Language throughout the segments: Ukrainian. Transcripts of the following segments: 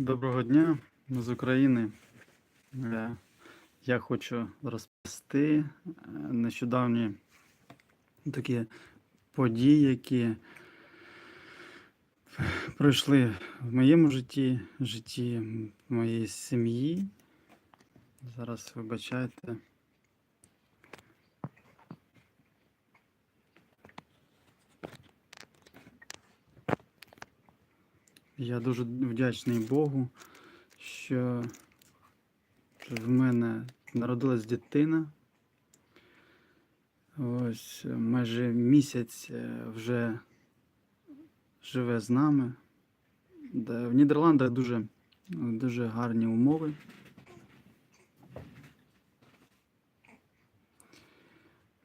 Доброго дня з України. Е, Я хочу розповісти е, нещодавні такі події, які пройшли в моєму житті, в житті моєї сім'ї. Зараз вибачайте. Я дуже вдячний Богу, що в мене народилась дитина. Ось майже місяць е, вже живе з нами. В Нідерландах дуже, дуже гарні умови.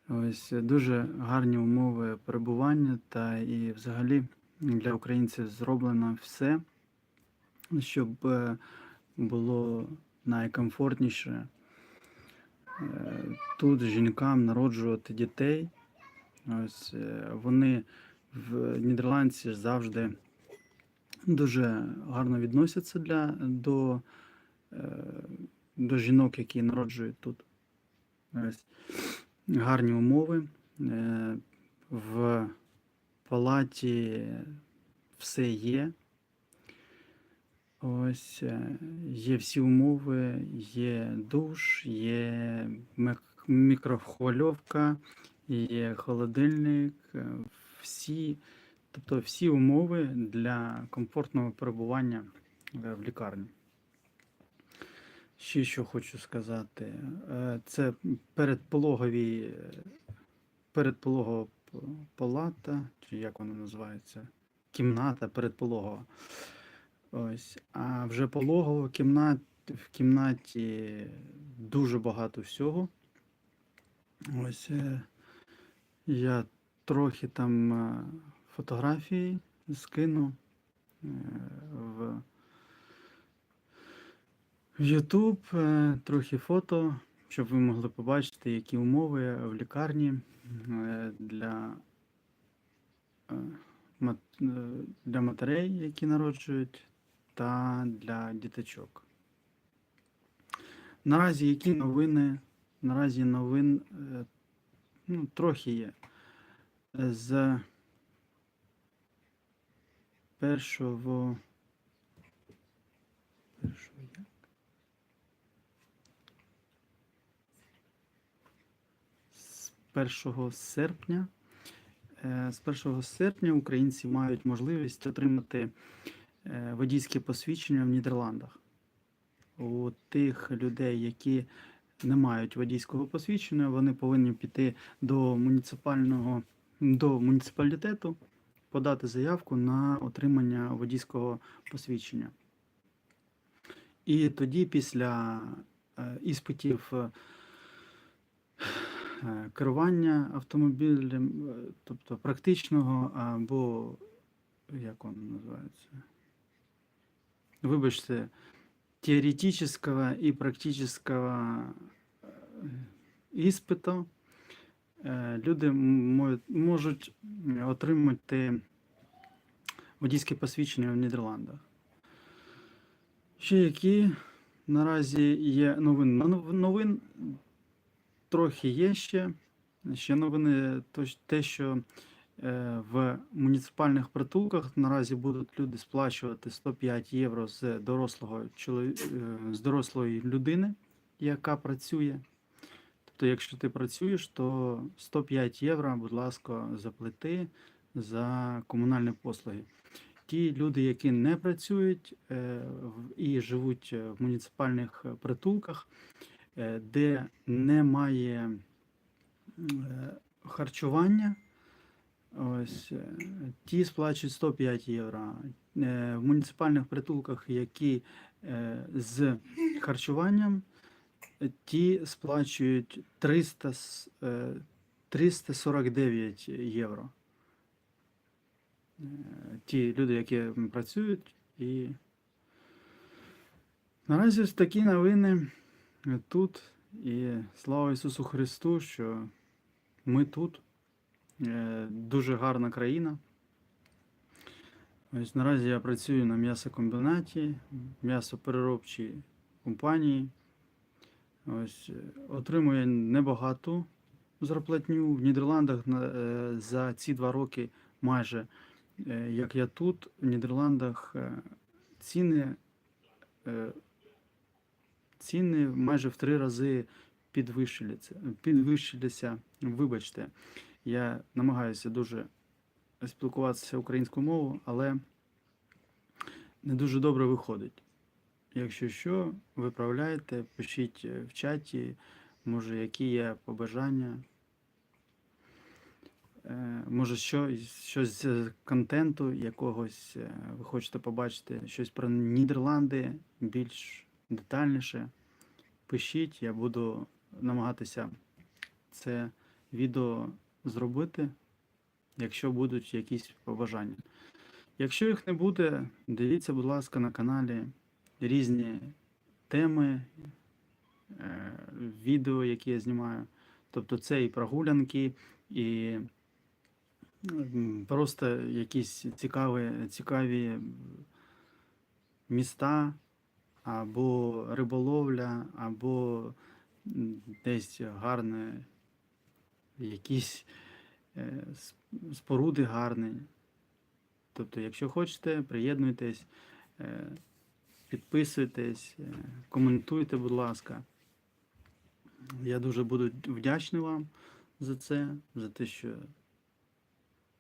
Ось дуже гарні умови перебування та і взагалі для українців зроблено все, щоб е, було найкомфортніше е, тут жінкам народжувати дітей. Ось е, вони в Нідерландці завжди дуже гарно відносяться для, до, до жінок, які народжують тут. Ось. Гарні умови. В палаті все є. Ось е, є всі умови, є душ, є мікрохвильовка, є холодильник, е, всі, тобто всі умови для комфортного перебування е, в лікарні. Ще що хочу сказати, це передпологові, передпологова палата, чи як вона називається, кімната передпологова. Ось. А вже пологова кімнат, в кімнаті дуже багато всього. Ось е, я трохи там е, фотографії скину е, в YouTube, трохи фото, щоб ви могли побачити, які умови в лікарні е, для, е, е, для матерей, які народжують, та для діточок. Наразі які новини? Наразі новин ну, трохи є. З. Першого як? З 1 серпня. е, З 1 серпня українці мають можливість отримати е, водійське посвідчення в Нідерландах. У тих людей, які не мають водійського посвідчення, вони повинні піти до муніципального до муніципалітету, подати заявку на отримання водійського посвідчення. І тоді, після е, іспитів керування автомобілем, е, тобто практичного або як воно називається? Вибачте, теоретического и практического е, іспиту е, люди можуть отримати водійське посвідчення в Нідерландах. Ще які наразі є новини? Нов- Новин трохи є ще. Ще новини, те, що е, в муніципальних притулках наразі будуть люди сплачувати 105 євро з дорослого е, з дорослої людини, яка працює. Тобто, якщо ти працюєш, то 105 євро, будь ласка, заплати за комунальні послуги. Ті люди, які не працюють е, і живуть в муніципальних притулках, де немає е, харчування, ось е, ті сплачують 105 євро. Е, В муніципальних притулках, які е, з харчуванням, е, ті сплачують 300, е, 349 євро. Е, Ті люди, які працюють, і наразі такі новини е, тут. І слава Ісусу Христу, що ми тут. Е, Дуже гарна країна. Ось наразі я працюю на м'ясокомбінаті, м'ясопереробчій компанії. Ось е, отримую небагату зарплатню в Нідерландах е, за ці два роки майже як я тут, в Нідерландах ціни, ціни майже в три рази підвищилися. підвищилися. Вибачте, я намагаюся дуже спілкуватися українською мовою, але не дуже добре виходить. Якщо що, виправляйте, пишіть е, в чаті, може, які є побажання. Е, Може, що, щось з контенту якогось е, ви хочете побачити, щось про Нідерланди більш детальніше. Пишіть, я буду намагатися це відео зробити, якщо будуть якісь побажання. Якщо їх не буде, дивіться, будь ласка, на каналі різні теми, е, відео, які я знімаю. Тобто це і прогулянки, і просто якісь цікаві, цікаві міста, або риболовля, або десь гарне, якісь е, споруди гарні. Тобто, якщо хочете, приєднуйтесь, е, підписуйтесь, е, коментуйте, будь ласка. Я дуже буду вдячний вам за це, за те, що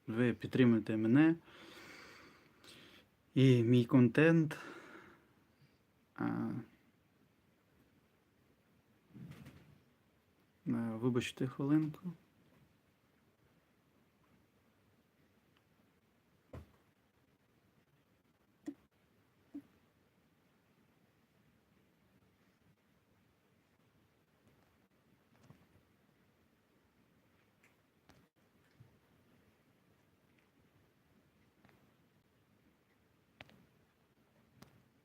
ви підтримуєте мене і мій контент. Е, Вибачте хвилинку.